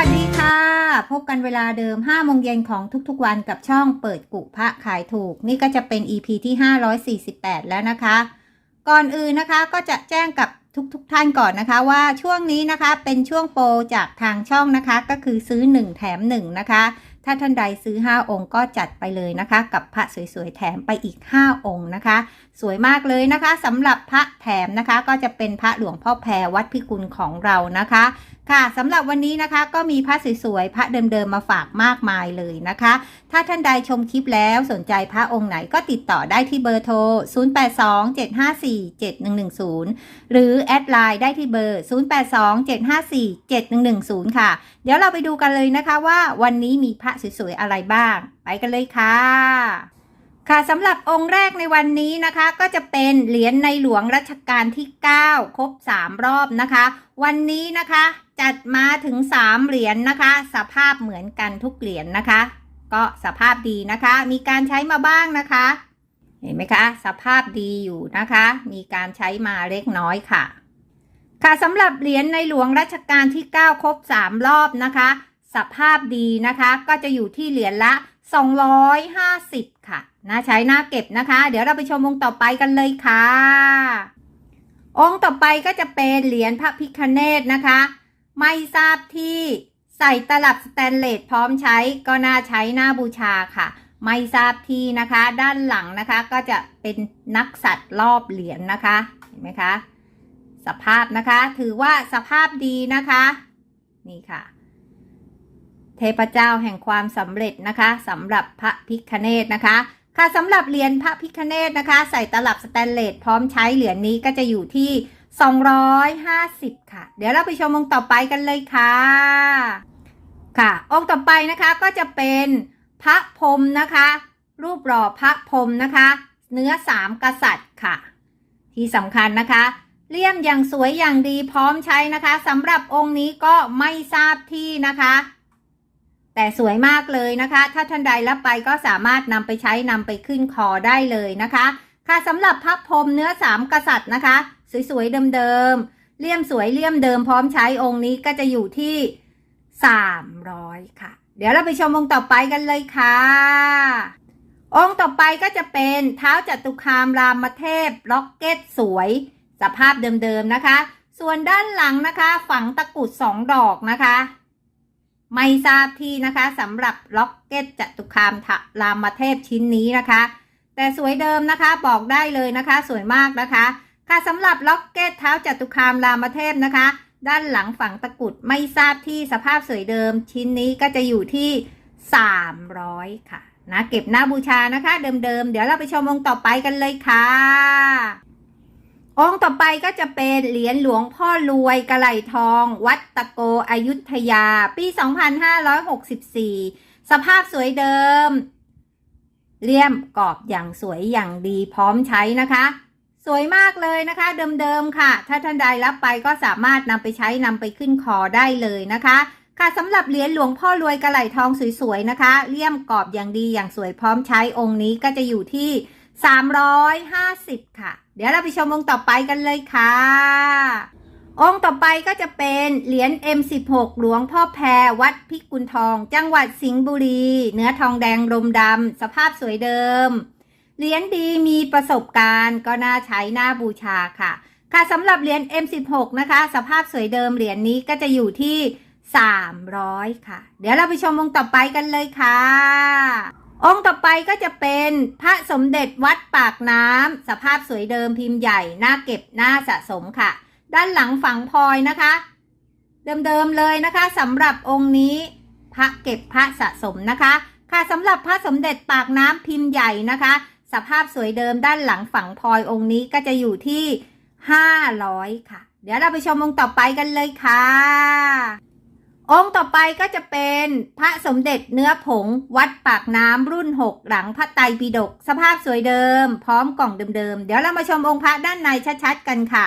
วัสดีค่ะ พบกันเวลาเดิม5โมงเย็นของทุกๆวันกับช่องเปิดกุพระขายถูก นี่ก็จะเป็น EP ที่ 548 แล้วนะคะ ก่อนอื่นนะคะก็จะแจ้งกับทุกๆทท่านก่อนนะคะ ว่าช่วงนี้นะคะเป็นช่วงโปรจากทางช่องนะคะ ก็คือซื้อ 1 แถม 1 นะคะ ถ้าท่านใดซื้อ 5 องค์ก็จัดไปเลยนะคะ กับพระสวยๆแถมไปอีก 5 องค์นะคะ สวยมากเลยนะคะสำหรับพระแถมนะคะ ก็จะเป็นพระหลวงพ่อแพรวัดพิกุลของเรานะคะค่ะสำหรับวันนี้นะคะก็มีพระสวยๆพระเดิมๆมาฝากมากมายเลยนะคะ ถ้าท่านใดชมคลิปแล้วสนใจพระองค์ไหนก็ติดต่อได้ที่เบอร์โทร 0827547110 หรือแอดไลน์ได้ที่เบอร์ 0827547110 ค่ะ เดี๋ยวเราไปดูกันเลยนะคะว่าวันนี้มีพระสวยๆอะไรบ้าง ไปกันเลยค่ะค่ะสำหรับองค์แรกในวันนี้นะคะ ก็จะเป็นเหรียญในหลวงรัชกาลที่ 9 ครบ 3 รอบนะคะ วันนี้นะคะ จัดมาถึง 3 เหรียญนะคะ สภาพเหมือนกันทุกเหรียญนะคะ ก็สภาพดีนะคะ มีการใช้มาบ้างนะคะ เห็นไหมคะ สภาพดีอยู่นะคะ มีการใช้มาเล็กน้อยค่ะ ค่ะสำหรับเหรียญในหลวงรัชกาลที่ 9 ครบ 3 รอบนะคะ สภาพดีนะคะ ก็จะอยู่ที่เหรียญละ 250 ค่ะน่าใช้น่าเก็บนะคะ เดี๋ยวเราไปชมองต่อไปกันเลยค่ะ องค์ต่อไปก็จะเป็นเหรียญพระพิคเนตนะคะ ไม่ทราบที่ใส่ตลับสแตนเลสพร้อมใช้ก็น่าใช้น่าบูชาค่ะ ไม่ทราบที่นะคะ ด้านหลังนะคะก็จะเป็นนักสัตว์รอบเหรียญนะคะเห็นไหมคะ สภาพนะคะถือว่าสภาพดีนะคะ นี่ค่ะ เทพเจ้าแห่งความสำเร็จนะคะสำหรับพระพิคเนตนะคะ ค่ะสำหรับเหรียญพระพิคเนตนะคะ ใส่ตลับสแตนเลสพร้อมใช้เหรียญนี้ก็จะอยู่ที่ 250 ค่ะ เดี๋ยวเราไปชมองค์ต่อไปกันเลยค่ะ ค่ะ องค์ต่อไปนะคะก็จะเป็นพระพรมนะคะ รูปหล่อพระพรมนะคะ เนื้อสามกษัตริย์ค่ะ ที่สำคัญนะคะเลี่ยมอย่างสวยอย่างดีพร้อมใช้นะคะสำหรับองค์นี้ก็ไม่ทราบที่นะคะ แต่สวยมากเลยนะคะ ถ้าท่านใดรับไปก็สามารถนำไปใช้นำไปขึ้นคอได้เลยนะคะ ค่ะสำหรับพระพรมเนื้อสามกษัตริย์นะคะ สวยๆเดิมๆเลี่ยมสวยเลี่ยมเดิมพร้อมใช้องค์นี้ก็จะอยู่ที่ 300 ค่ะ เดี๋ยวเราไปชมองค์ต่อไปกันเลยค่ะ องค์ต่อไปก็จะเป็นเท้าจัตุคามรามเทพล็อกเก็ตสวย สภาพเดิมๆนะคะ ส่วนด้านหลังนะคะ ฝังตะกุดสองดอกนะคะ ไม่ทราบที่นะคะสำหรับล็อกเก็ตจตุคามรามเทพชิ้นนี้นะคะ แต่สวยเดิมนะคะบอกได้เลยนะคะ สวยมากนะคะ ค่ะสำหรับล็อกเก็ตเท้าจตุคามรามเทพนะคะ ด้านหลังฝังตะกุดไม่ทราบที่สภาพสวยเดิม ชิ้นนี้ก็จะอยู่ที่ 300 ค่ะนะเก็บหน้าบูชานะคะ เดิมๆเดี๋ยวเราไปชมองค์ต่อไปกันเลยค่ะ องค์ต่อไปก็จะเป็นเหรียญหลวงพ่อรวยกระไหลทอง วัดตะโกอยุธยา ปี 2564 สภาพสวยเดิม เลี่ยมกรอบอย่างสวยอย่างดีพร้อมใช้นะคะ สวยมากเลยนะคะ เดิมๆค่ะ ถ้าท่านใดรับไปก็สามารถนำไปใช้นำไปขึ้นคอได้เลยนะคะค่ะสำหรับเหรียญหลวงพ่อรวยกระไหลทองสวยๆนะคะเลี่ยมกรอบอย่างดีอย่างสวยพร้อมใช้องค์นี้ก็จะอยู่ที่ 350 ค่ะ เดี๋ยวเราไปชมองค์ต่อไปกันเลยค่ะ องค์ต่อไปก็จะเป็นเหรียญ M16 หลวงพ่อแพรวัดพิกุลทอง จังหวัดสิงห์บุรี เนื้อทองแดงรมดำ สภาพสวยเดิม เหรียญดีมีประสบการณ์ก็น่าใช้น่าบูชาค่ะ ค่ะสำหรับเหรียญ M16 นะคะ สภาพสวยเดิมเหรียญนี้ก็จะอยู่ที่ 300 ค่ะ เดี๋ยวเราไปชมองค์ต่อไปกันเลยค่ะ องค์ต่อไปก็จะเป็นพระสมเด็จวัดปากน้ำสภาพสวยเดิมพิมพ์ใหญ่หน่าเก็บหน่าสะสมค่ะ ด้านหลังฝังพลอยนะคะ เดิมๆเลยนะคะสำหรับองค์นี้พระเก็บพระสะสมนะคะ ค่ะสำหรับพระสมเด็จปากน้ำพิมพ์ใหญ่นะคะ สภาพสวยเดิมด้านหลังฝังพลอยองค์นี้ก็จะอยู่ที่ 500 ค่ะ เดี๋ยวเราไปชมองค์ต่อไปกันเลยค่ะ องค์ต่อไปก็จะเป็นพระสมเด็จเนื้อผงวัดปากน้ำรุ่น 6 หลังพระไตรปิฎกสภาพสวยเดิม พร้อมกล่องเดิมๆ เดี๋ยวเรามาชมองค์พระด้านในชัดๆกันค่ะ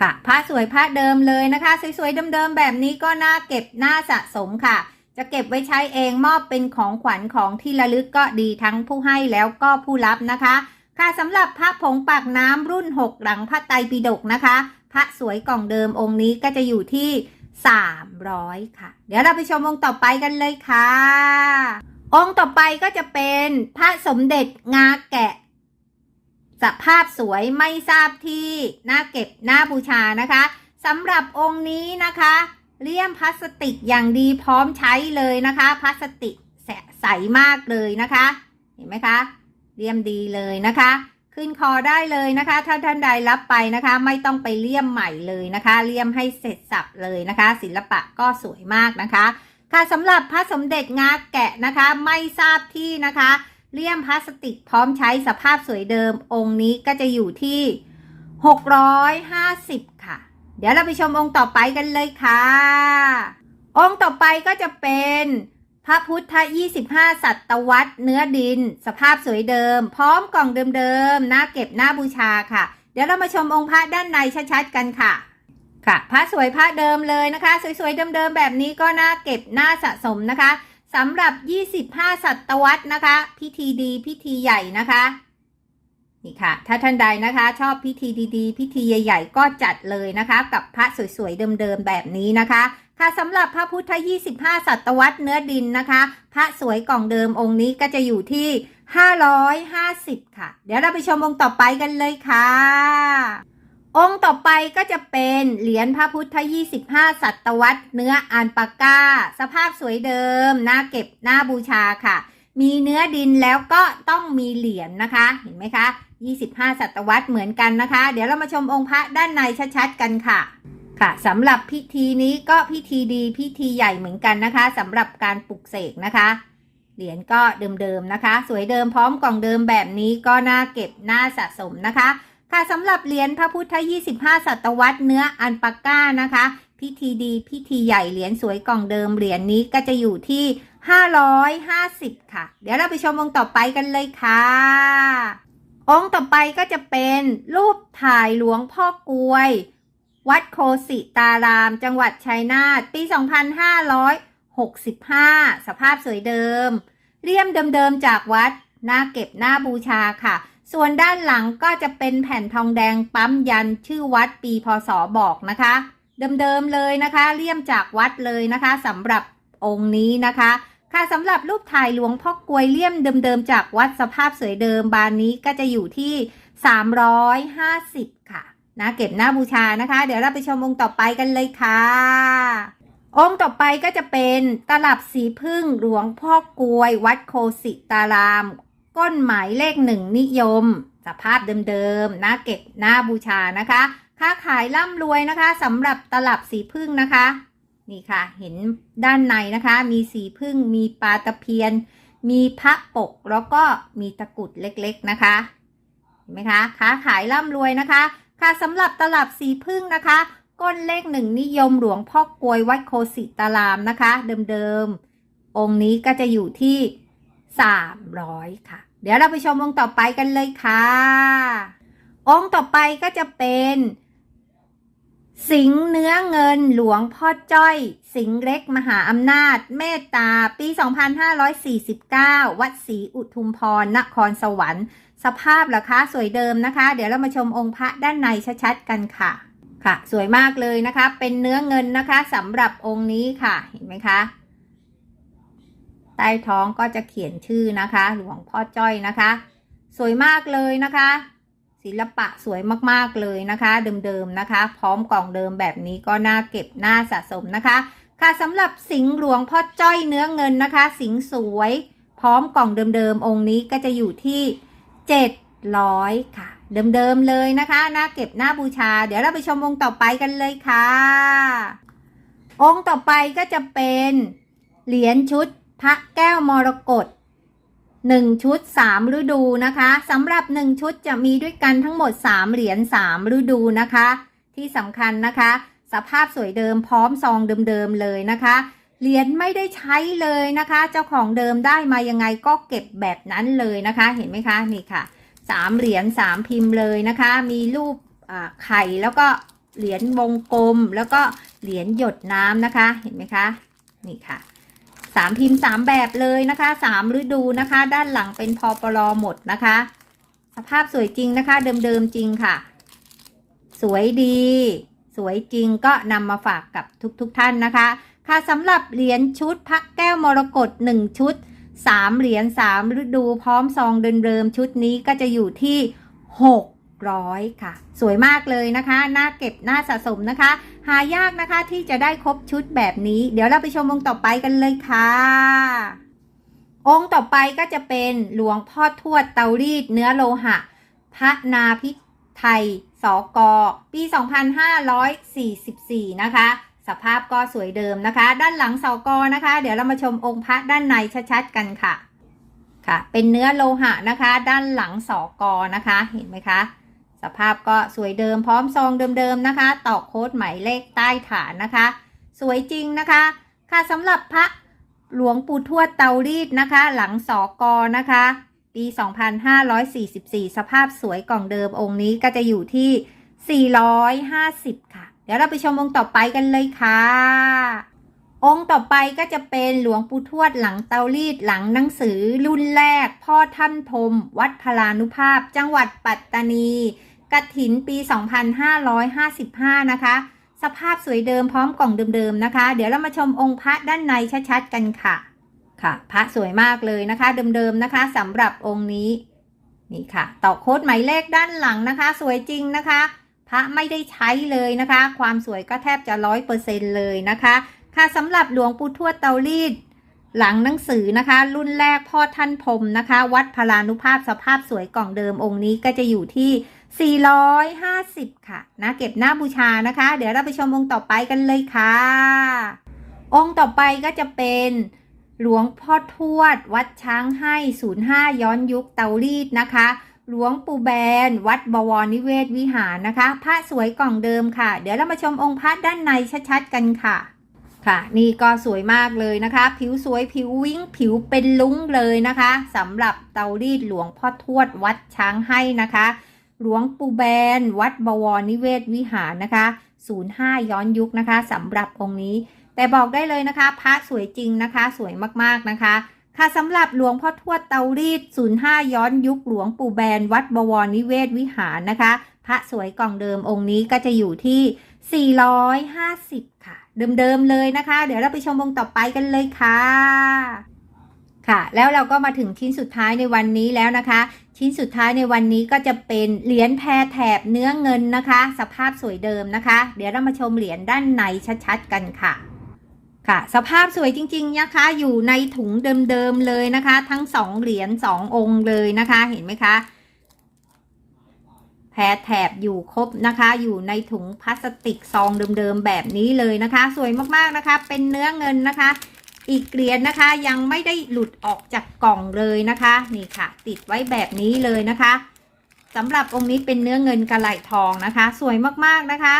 ค่ะ พระสวยพระเดิมเลยนะคะ สวยๆเดิมๆแบบนี้ก็น่าเก็บน่าสะสมค่ะ จะเก็บไว้ใช้เองมอบเป็นของขวัญของที่ระลึกก็ดีทั้งผู้ให้แล้วก็ผู้รับนะคะ ค่ะสำหรับพระผงปากน้ำรุ่น 6 หลังพระไตรปิฎกนะคะ พระสวยกล่องเดิมองค์นี้ก็จะอยู่ที่ 300 ค่ะ เดี๋ยวเราไปชมองค์ต่อไปกันเลยค่ะ องค์ต่อไปก็จะเป็นพระสมเด็จงาแกะ สภาพสวยไม่ทราบที่น่าเก็บน่าบูชานะคะสำหรับองค์นี้นะคะเลี่ยมพลาสติกอย่างดีพร้อมใช้เลยนะคะพลาสติกใสมากเลยนะคะ เห็นไหมคะเลี่ยมดีเลยนะคะ ขึ้นคอได้เลยนะคะ ถ้าท่านใดรับไปนะคะ ไม่ต้องไปเลี่ยมใหม่เลยนะคะ เลี่ยมให้เสร็จสับเลยนะคะ ศิลปะก็สวยมากนะคะ ค่ะสำหรับพระสมเด็จงาแกะนะคะ ไม่ทราบที่นะคะ เลี่ยมพลาสติกพร้อมใช้สภาพสวยเดิม องค์นี้ก็จะอยู่ที่ 650 ค่ะ เดี๋ยวเราไปชมองค์ต่อไปกันเลยค่ะ องค์ต่อไปก็จะเป็น พระพุทธ 25 สัตวรรษเนื้อดิน สภาพสวยเดิม พร้อมกล่องเดิมๆน่าเก็บน่าบูชาค่ะ เดี๋ยวเรามาชมองค์พระด้านในชัดๆกันค่ะ ค่ะ พระสวยพระเดิมเลยนะคะ สวยๆเดิมๆแบบนี้ก็น่าเก็บน่าสะสมนะคะสำหรับ 25 สัตวรรษนะคะ พิธีดีพิธีใหญ่นะคะนี่ค่ะ ถ้าท่านใดนะคะ ชอบพิธีดีๆ พิธีใหญ่ ๆ ก็จัดเลยนะคะ กับพระสวยๆเดิมๆแบบนี้นะคะ ค่ะสำหรับพระพุทธ 25 ศตวรรษเนื้อดินนะคะ พระสวยกล่องเดิมองค์นี้ก็จะอยู่ที่ 550 ค่ะ เดี๋ยวเราไปชมองค์ต่อไปกันเลยค่ะ องค์ต่อไปก็จะเป็นเหรียญพระพุทธ 25 ศตวรรษเนื้ออันปาก้า สภาพสวยเดิมน่าเก็บน่าบูชาค่ะ มีเนื้อดินแล้วก็ต้องมีเหรียญนะคะ เห็นไหมคะ 25 ศตวรรษเหมือนกันนะคะ เดี๋ยวเรามาชมองค์พระด้านในชัดๆกันค่ะ ค่ะสำหรับพิธีนี้ก็พิธีดีพิธีใหญ่เหมือนกันนะคะสำหรับการปลุกเสกนะคะ เหรียญก็เดิมๆนะคะ สวยเดิมพร้อมกล่องเดิมแบบนี้ก็น่าเก็บน่าสะสมนะคะ ค่ะสำหรับเหรียญพระพุทธ 25 ศตวรรษเนื้ออันปาก้านะคะ พิธีดีพิธีใหญ่เหรียญสวยกล่องเดิมเหรียญนี้ก็จะอยู่ที่ 550 ค่ะ เดี๋ยวเราไปชมองต่อไปกันเลยค่ะองค์ต่อไปก็จะเป็นรูปถ่ายหลวงพ่อกลวย วัดโคสิตาราม จังหวัดชัยนาทปี 2565 สภาพสวยเดิม เลี่ยมเดิมๆจากวัดหน่าเก็บหน่าบูชาค่ะ ส่วนด้านหลังก็จะเป็นแผ่นทองแดงปั๊มยันชื่อวัดปีพศบอกนะคะ เดิมๆเลยนะคะ เลี่ยมจากวัดเลยนะคะสำหรับองค์นี้นะคะ ค่ะสำหรับรูปถ่ายหลวงพ่อกลวยเลี่ยมเดิมๆจากวัดสภาพสวยเดิมบานนี้ก็จะอยู่ที่ 350 นะเก็บหน้าบูชานะคะ เดี๋ยวเราไปชมองค์ต่อไปกันเลยค่ะ องค์ต่อไปก็จะเป็นตลับสีพึ่งหลวงพ่อกลวย วัดโคสิตาราม ก้นหมายเลขหนึ่งนิยม สภาพเดิมๆนะเก็บหน้าบูชานะคะ ค้าขายร่ำรวยนะคะสำหรับตลับสีพึ่งนะคะ นี่ค่ะ เห็นด้านในนะคะ มีสีพึ่งมีปลาตะเพียน มีพระปกแล้วก็มีตะกุดเล็กๆนะคะเห็นไหมคะค้าขายร่ำรวยนะคะ ค่ะสำหรับตลับสีพึ่งนะคะ ก้นเลขหนึ่งนิยมหลวงพ่อกลวยวัดโคสิตารามนะคะ เดิมๆ องค์นี้ก็จะอยู่ที่ 300 ค่ะ เดี๋ยวเราไปชมองค์ต่อไปกันเลยค่ะ องค์ต่อไปก็จะเป็นสิงเนื้อเงินหลวงพ่อจ้อย สิงเล็กมหาอำนาจ เมตตา ปี 2549 วัดศรีอุทุมพรนครสวรรค์ สภาพราคาสวยเดิมนะคะ เดี๋ยวเรามาชมองค์พระด้านในชัดๆกันค่ะ ค่ะ สวยมากเลยนะคะ เป็นเนื้อเงินนะคะสำหรับองค์นี้ค่ะ เห็นไหมคะ ใต้ท้องก็จะเขียนชื่อนะคะ หลวงพ่อจ้อยนะคะ สวยมากเลยนะคะ ศิลปะสวยมากๆเลยนะคะ เดิมๆนะคะ พร้อมกล่องเดิมแบบนี้ก็น่าเก็บน่าสะสมนะคะ ค่ะสำหรับสิงห์หลวงพ่อจ้อยเนื้อเงินนะคะ สิงห์สวย พร้อมกล่องเดิมๆองค์นี้ก็จะอยู่ที่ 700 ค่ะ เดิมๆเลยนะคะหน่าเก็บหน่าบูชา เดี๋ยวเราไปชมองค์ต่อไปกันเลยค่ะ องค์ต่อไปก็จะเป็นเหรียญชุดพระแก้วมรกตหนึ่งชุดสามฤดูนะคะสำหรับหนึ่งชุดจะมีด้วยกันทั้งหมดสามเหรียญสามฤดูนะคะ ที่สำคัญนะคะ สภาพสวยเดิมพร้อมซองเดิมๆเลยนะคะ เหรียญไม่ได้ใช้เลยนะคะ เจ้าของเดิมได้มายังไงก็เก็บแบบนั้นเลยนะคะ เห็นไหมคะนี่ค่ะสามเหรียญสามพิมพ์เลยนะคะ มีรูปไข่แล้วก็เหรียญวงกลมแล้วก็เหรียญหยดน้ำนะคะ เห็นไหมคะนี่ค่ะสามพิมพ์สามแบบเลยนะคะสามฤดูนะคะ ด้านหลังเป็นพอปลอหมดนะคะ สภาพสวยจริงนะคะ เดิมๆจริงค่ะ สวยดี สวยจริงก็นำมาฝากกับทุกๆทท่านนะคะ ค่ะสำหรับเหรียญชุดพระแก้วมรกต1ชุด 3 เหรียญ3ฤดูพร้อมซองเดิมชุดนี้ก็จะอยู่ที่ 600 ค่ะ สวยมากเลยนะคะน่าเก็บน่าสะสมนะคะ หายากนะคะที่จะได้ครบชุดแบบนี้ เดี๋ยวเราไปชมองต่อไปกันเลยค่ะองค์ต่อไปก็จะเป็นหลวงพ่อทวดเตารีดเนื้อโลหะ พระนาพิไทยสกปี 2544 นะคะ สภาพก็สวยเดิมนะคะ ด้านหลังเสากนะคะ เดี๋ยวเรามาชมองค์พระด้านในชัดๆกันค่ะ ค่ะ เป็นเนื้อโลหะนะคะ ด้านหลังเสากนะคะ เห็นไหมคะ สภาพก็สวยเดิมพร้อมซองเดิมๆนะคะตอกโค้ดหมายเลขใต้ฐานนะคะ สวยจริงนะคะ ค่ะสำหรับพระหลวงปู่ทวดเตารีดนะคะ หลังสอกอนะคะ ปี 2544 สภาพสวยกล่องเดิมองค์นี้ก็จะอยู่ที่ 450 ค่ะ เดี๋ยวเราไปชมองค์ต่อไปกันเลยค่ะ องค์ต่อไปก็จะเป็นหลวงปู่ทวดหลังเตารีดหลังหนังสือ รุ่นแรก พ่อท่านพรมวัดพลานุภาพ จังหวัดปัตตานีกฐินปี 2555 นะคะ สภาพสวยเดิมพร้อมกล่องเดิมๆนะคะ เดี๋ยวเรามาชมองค์พระด้านในชัดๆกันค่ะ ค่ะ พระสวยมากเลยนะคะ เดิมๆนะคะสำหรับองค์นี้ นี่ค่ะ ต่อโค้ดหมายเลขด้านหลังนะคะ สวยจริงนะคะ พระไม่ได้ใช้เลยนะคะ ความสวยก็แทบจะร้อยเปอร์เซ็นเลยนะคะ ค่ะสำหรับหลวงปู่ทวดเตารีดหลังหนังสือนะคะ รุ่นแรกพ่อท่านพรมนะคะ วัดพลานุภาพสภาพสวยกล่องเดิมองค์นี้ก็จะอยู่ที่ 450 ค่ะนะเก็บหน้าบูชานะคะ เดี๋ยวเราไปชมองค์ต่อไปกันเลยค่ะ องค์ต่อไปก็จะเป็นหลวงพ่อทวด วัดช้างให้ 05 ย้อนยุคเตารีดนะคะ หลวงปู่แบน วัดบวรนิเวศวิหารนะคะ พระสวยกล่องเดิมค่ะ เดี๋ยวเรามาชมองค์พระด้านในชัดๆกันค่ะ ค่ะ นี่ก็สวยมากเลยนะคะ ผิวสวยผิววิ้งผิวเป็นลุ้งเลยนะคะสำหรับเตารีดหลวงพ่อทวดวัดช้างให้นะคะ หลวงปู่แบน วัดบวรนิเวศวิหารนะคะ05ย้อนยุคนะคะสำหรับองค์นี้ แต่บอกได้เลยนะคะ พระสวยจริงนะคะ สวยมากๆนะคะ ค่ะสำหรับหลวงพ่อทวดเตารีด 05 ย้อนยุคหลวงปู่แบน วัดบวรนิเวศวิหารนะคะ พระสวยกล่องเดิมองค์นี้ก็จะอยู่ที่ 450 ค่ะ เดิมๆเลยนะคะ เดี๋ยวเราไปชมองค์ต่อไปกันเลยค่ะค่ะ แล้วเราก็มาถึงชิ้นสุดท้ายในวันนี้แล้วนะคะ ชิ้นสุดท้ายในวันนี้ก็จะเป็นเหรียญแพรแถบเนื้อเงินนะคะ สภาพสวยเดิมนะคะ เดี๋ยวเรามาชมเหรียญด้านในชัดๆกันค่ะ ค่ะ สภาพสวยจริงๆนะคะ อยู่ในถุงเดิมๆเลยนะคะ ทั้งสองเหรียญสององค์เลยนะคะ เห็นไหมคะแพรแถบอยู่ครบนะคะ อยู่ในถุงพลาสติกซองเดิมๆแบบนี้เลยนะคะ สวยมากๆนะคะ เป็นเนื้อเงินนะคะ อีกเหรียญนะคะยังไม่ได้หลุดออกจากกล่องเลยนะคะ นี่ค่ะ ติดไว้แบบนี้เลยนะคะสำหรับองค์นี้เป็นเนื้อเงินกระไหลทองนะคะ สวยมากๆนะคะ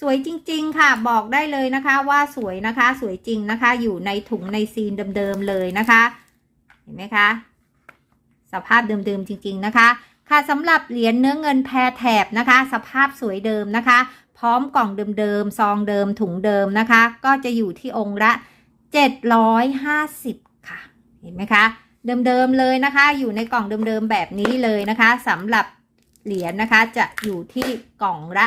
สวยจริง ๆ ค่ะ บอกได้เลยนะคะว่าสวยนะคะ สวยจริงนะคะ อยู่ในถุงในซีนเดิมๆเลยนะคะ เห็นไหมคะ สภาพเดิมๆจริง ๆนะคะ ค่ะสำหรับเหรียญเนื้อเงินแพรแถบนะคะ สภาพสวยเดิมนะคะ พร้อมกล่องเดิมๆซองเดิมถุงเดิมนะคะ ก็จะอยู่ที่องค์ละ 750 ค่ะ เห็นไหมคะ เดิมๆเลยนะคะ อยู่ในกล่องเดิมๆแบบนี้เลยนะคะสำหรับเหรียญนะคะจะอยู่ที่กล่องละ